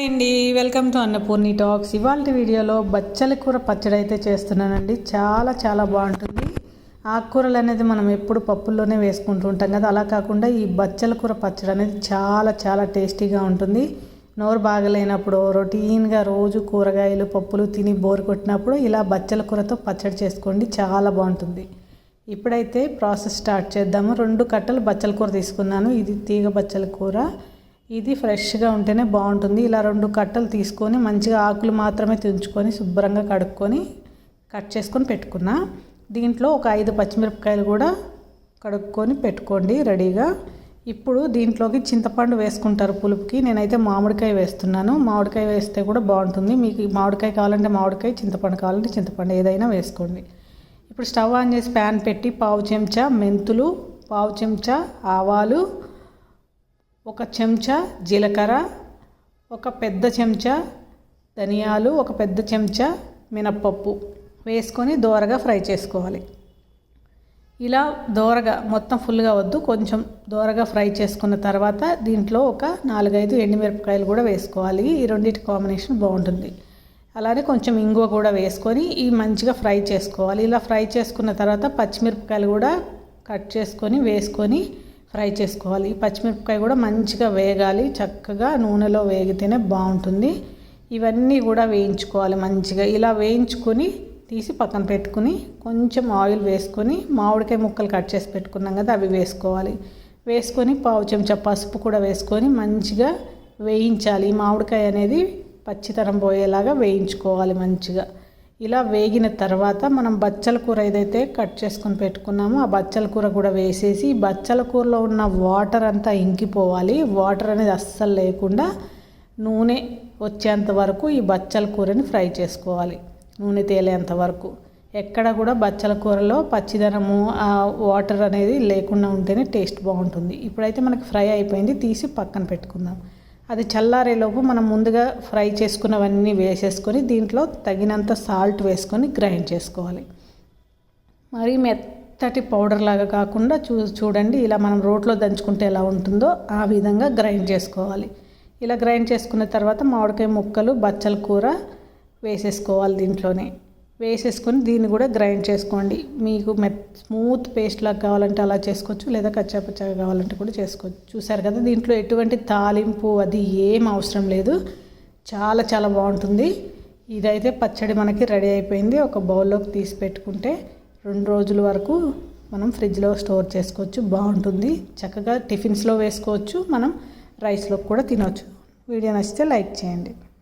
Hi అండి. Welcome to Annapurni talks. ఇవాళ వీడియోలో బచ్చల కూర పచ్చడి అయితే చేస్తున్నానండి. చాలా చాలా బాగుంటుంది. ఆకుకూరలు అనేది మనం ఎప్పుడు పప్పుల్లోనే వేసుకుంటూ ఉంటాం కదా. అలా కాకుండా ఈ బచ్చల కూర పచ్చడి అనేది చాలా చాలా టేస్టీగా ఉంటుంది. నోరు బాగలేనప్పుడు రొటీన్గా రోజు కూరగాయలు పప్పులు తిని బోరు కొట్టినప్పుడు ఇలా బచ్చల కూరతో పచ్చడి చేసుకోండి. చాలా బాగుంటుంది. ఇప్పుడైతే ప్రాసెస్ స్టార్ట్ చేద్దాము. రెండు కట్టలు బచ్చల కూర తీసుకున్నాను. ఇది తీగ బచ్చల కూర. ఇది ఫ్రెష్గా ఉంటేనే బాగుంటుంది. ఇలా రెండు కట్టలు తీసుకొని మంచిగా ఆకులు మాత్రమే తుంచుకొని శుభ్రంగా కడుక్కొని కట్ చేసుకొని పెట్టుకున్నా. దీంట్లో ఒక ఐదు పచ్చిమిరపకాయలు కూడా కడుక్కొని పెట్టుకోండి రెడీగా. ఇప్పుడు దీంట్లోకి చింతపండు వేసుకుంటారు పులుపుకి. నేనైతే మామిడికాయ వేస్తున్నాను. మామిడికాయ వేస్తే కూడా బాగుంటుంది. మీకు మామిడికాయ కావాలంటే మామిడికాయ చింతపండు కావాలంటే చింతపండు ఏదైనా వేసుకోండి. ఇప్పుడు స్టవ్ ఆన్ చేసి ప్యాన్ పెట్టి పావు చెంచా మెంతులు పావు చెంచా ఆవాలు ఒక చెంచా జీలకర్ర ఒక పెద్ద చెంచా ధనియాలు ఒక పెద్ద చెంచా మినప్పప్పు వేసుకొని దోరగా ఫ్రై చేసుకోవాలి. ఇలా దోరగా మొత్తం ఫుల్గా వద్దు కొంచెం దోరగా ఫ్రై చేసుకున్న తర్వాత దీంట్లో ఒక నాలుగైదు ఎండుమిరపకాయలు కూడా వేసుకోవాలి. ఈ రెండింటి కాంబినేషన్ బాగుంటుంది. అలానే కొంచెం ఇంగువ కూడా వేసుకొని ఈ మంచిగా ఫ్రై చేసుకోవాలి. ఇలా ఫ్రై చేసుకున్న తర్వాత పచ్చిమిరపకాయలు కూడా కట్ చేసుకొని వేసుకొని ఫ్రై చేసుకోవాలి. ఈ పచ్చిమిరపకాయ కూడా మంచిగా వేగాలి. చక్కగా నూనెలో వేగితేనే బాగుంటుంది. ఇవన్నీ కూడా వేయించుకోవాలి మంచిగా. ఇలా వేయించుకొని తీసి పక్కన పెట్టుకుని కొంచెం ఆయిల్ వేసుకొని మామిడికాయ ముక్కలు కట్ చేసి పెట్టుకున్నాం కదా అవి వేసుకోవాలి. వేసుకొని పావు చెంచా పసుపు కూడా వేసుకొని మంచిగా వేయించాలి. మామిడికాయ అనేది పచ్చితనం పోయేలాగా వేయించుకోవాలి మంచిగా. ఇలా వేగిన తర్వాత మనం బచ్చల కూర ఏదైతే కట్ చేసుకొని పెట్టుకున్నామో ఆ బచ్చల కూర కూడా వేసేసి బచ్చల కూరలో ఉన్న వాటర్ అంతా ఇంకిపోవాలి. వాటర్ అనేది అస్సలు లేకుండా నూనె వచ్చేంత వరకు ఈ బచ్చల కూరని ఫ్రై చేసుకోవాలి. నూనె తేలేంత వరకు. ఎక్కడ కూడా బచ్చల కూరలో పచ్చిదనము ఆ వాటర్ అనేది లేకుండా ఉంటేనే టేస్ట్ బాగుంటుంది. ఇప్పుడైతే మనకి ఫ్రై అయిపోయింది తీసి పక్కన పెట్టుకుందాం. అది చల్లారేలోపు మనం ముందుగా ఫ్రై చేసుకున్నవన్నీ వేసేసుకొని దీంట్లో తగినంత సాల్ట్ వేసుకొని గ్రైండ్ చేసుకోవాలి. మరి మెత్తటి పౌడర్ లాగా కాకుండా చూ చూడండి ఇలా మనం రోట్లో దంచుకుంటే ఎలా ఉంటుందో ఆ విధంగా గ్రైండ్ చేసుకోవాలి. ఇలా గ్రైండ్ చేసుకున్న తర్వాత మామిడికాయ ముక్కలు బచ్చల కూర వేసేసుకోవాలి దీంట్లోనే. వేసేసుకొని దీన్ని కూడా గ్రైండ్ చేసుకోండి. మీకు మెత్ స్మూత్ పేస్ట్ లాగా కావాలంటే అలా చేసుకోవచ్చు లేదా కచ్చాపచ్చాగా కావాలంటే కూడా చేసుకోవచ్చు. చూసారు కదా దీంట్లో ఎటువంటి తాలింపు అది ఏం అవసరం లేదు. చాలా చాలా బాగుంటుంది. ఇదైతే పచ్చడి మనకి రెడీ అయిపోయింది. ఒక బౌల్లోకి తీసి పెట్టుకుంటే రెండు రోజుల వరకు మనం ఫ్రిడ్జ్లో స్టోర్ చేసుకోవచ్చు. బాగుంటుంది. చక్కగా టిఫిన్స్లో వేసుకోవచ్చు. మనం రైస్లో కూడా తినవచ్చు వీడియో నచ్చితే లైక్ చేయండి.